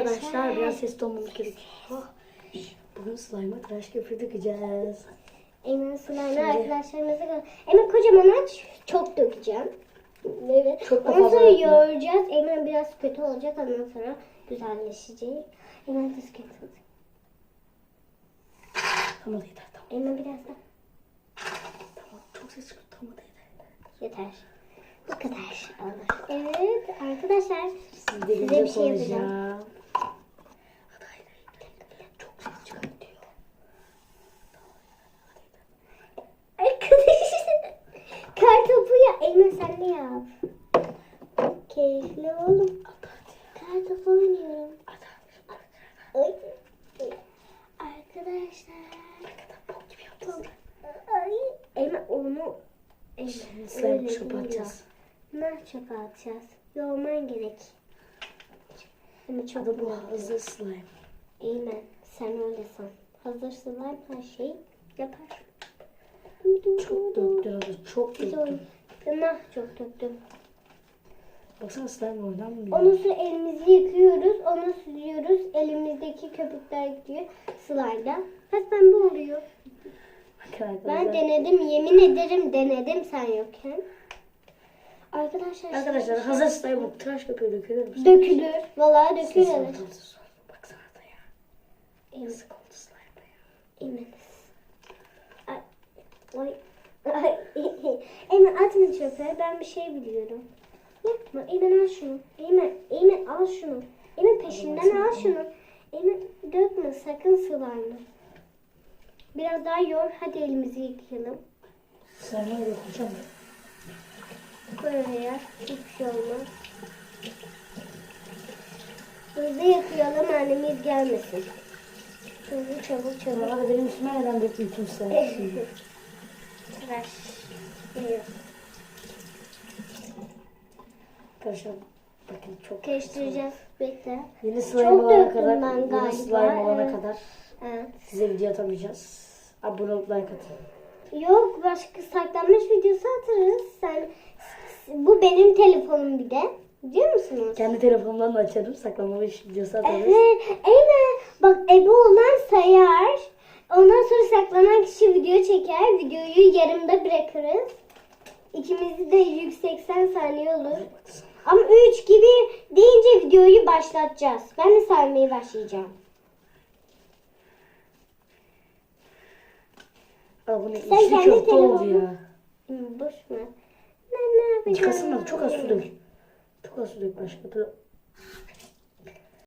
arkadaşlar biraz ses tonunu gerek. Bugün slime'a tıraş köpüğü dökeceğiz. Emin Şimdi- arkadaşlarımıza gö- Emin kocaman aç. Çok dökeceğim. Evet. Çok da Ondan sonra yoğuracağız. Emin biraz kötü olacak. Ondan sonra güzelleşecek. Emin biraz kötü olacak. Tamam yeter tamam. Emin biraz da Tamam çok ses çıkıyor tamam yeter. yeter. Bu kadar. Evet arkadaşlar. Size güzel bir şey yapacağım. koyacağım. Hadi hayır hayır bir dakika bir dakika çok ses çıkartıyor. Arkadaşlar. Emin sen ne yap? Keyifli oğlum. Kartopu oynuyorum. Ay. Arkadaşlar. Ay. Emin onu öyle çöpe değil atacağız. Ne çöpe atacağız? Yoğurman gerek. Emin çok Adı bu hazır slime. Eymen sen öyle san. Hazır slime her şeyi yapar. Çok döktün adı çok Güzel. Nah çok döktüm. Baksana slime oynanmıyor. Ondan sonra elimizi yıkıyoruz. Onu sürüyoruz. Elimizdeki köpükler gidiyor slime'da. Hep pembe oluyor. Bakın Ben denedim. Yemin ederim denedim sen yokken. Arkadaşlar. Arkadaşlar hazır slime bu. Tıraş köpüğü dökülür mü? Dökülür. Vallahi dökülür. Baksana da ya. Yazık oldu slime'a ya. Ay. Ay. Ay. Atma çöpe. Ben bir şey biliyorum. Yapma. Emin al şunu. Emin. Emin al şunu. Emin peşinden al şunu. Emin dökme sakın sularını. Biraz daha yor. Hadi elimizi yıkayalım. Slime'a dokunacağım. Koy oraya. Hiçbir şey olmaz. Hızlı yıkayalım annemiz gelmesin. Hızlı çabuk çabuk. Hadi benim üstüme neden slime şimdi? Tıraş. Geliyor. Arkadaşlar bakın çok Karıştıracağız. Bekle. Yeni slime Çok olana kadar, ben yeni galiba, slime olana evet. kadar Evet. size video atamayacağız. Abone olup like atın. Yok başka saklanmış videosu atarız. Sen bu benim telefonum bir de. Biliyor musunuz? Kendi telefonumdan da açarım. Saklamamış videosu atarız. Evet. Eymen. Bak ebe olan sayar. Ondan sonra saklanan kişi video çeker. Videoyu yarımda bırakırız. İkimizi de 180 saniye olur. Ama 3 gibi deyince videoyu başlatacağız. Ben de saymaya başlayacağım. Aa, bu ne? Sen İçli kendi telefonunu- ya. Boş ver. Ne, ne yapacağım? Çıkasın da çok az su dök. Çok az su dök başka. Dur.